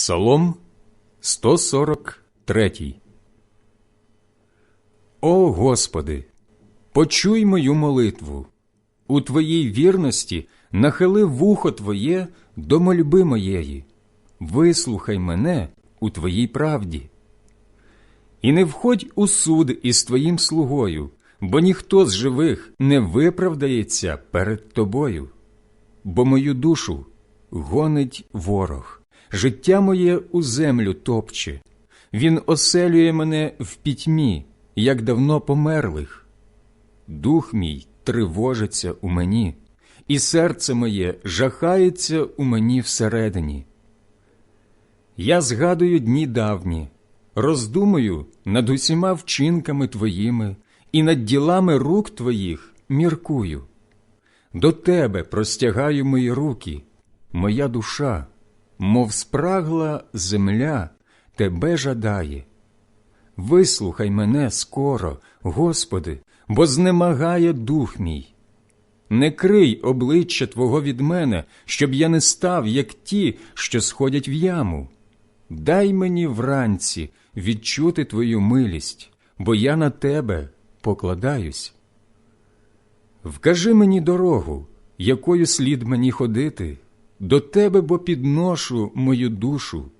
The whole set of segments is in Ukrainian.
Псалом 143 О Господи, почуй мою молитву. У Твоїй вірності нахили вухо Твоє до мольби моєї. Вислухай мене у Твоїй правді. І не входь у суд із Твоїм слугою, бо ніхто з живих не виправдається перед Тобою, бо мою душу гонить ворог, життя моє у землю топче, він оселює мене в пітьмі, як давно померлих. Дух мій тривожиться у мені, і серце моє жахається у мені всередині. Я згадую дні давні, роздумую над усіма вчинками твоїми і над ділами рук твоїх міркую. До тебе простягаю мої руки, моя душа, мов спрагла земля, тебе жадає. Вислухай мене скоро, Господи, бо знемагає дух мій. Не крий обличчя Твого від мене, щоб я не став, як ті, що сходять в яму. Дай мені вранці відчути Твою милість, бо я на Тебе покладаюсь. Вкажи мені дорогу, якою слід мені ходити, до Тебе, бо підношу мою душу.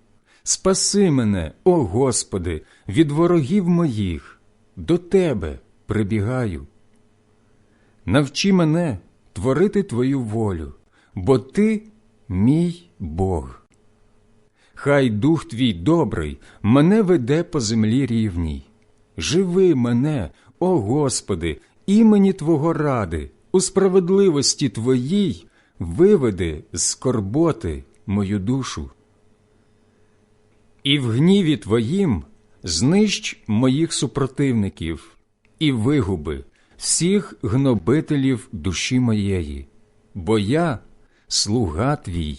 Спаси мене, о Господи, від ворогів моїх, до Тебе прибігаю. Навчи мене творити Твою волю, бо Ти мій Бог. Хай дух твій добрий мене веде по землі рівній. Живи мене, о Господи, імені Твого ради, у справедливості Твоїй виведи з скорботи мою душу. І в гніві Твоїм знищ моїх супротивників і вигуби всіх гнобителів душі моєї, бо я слуга Твій.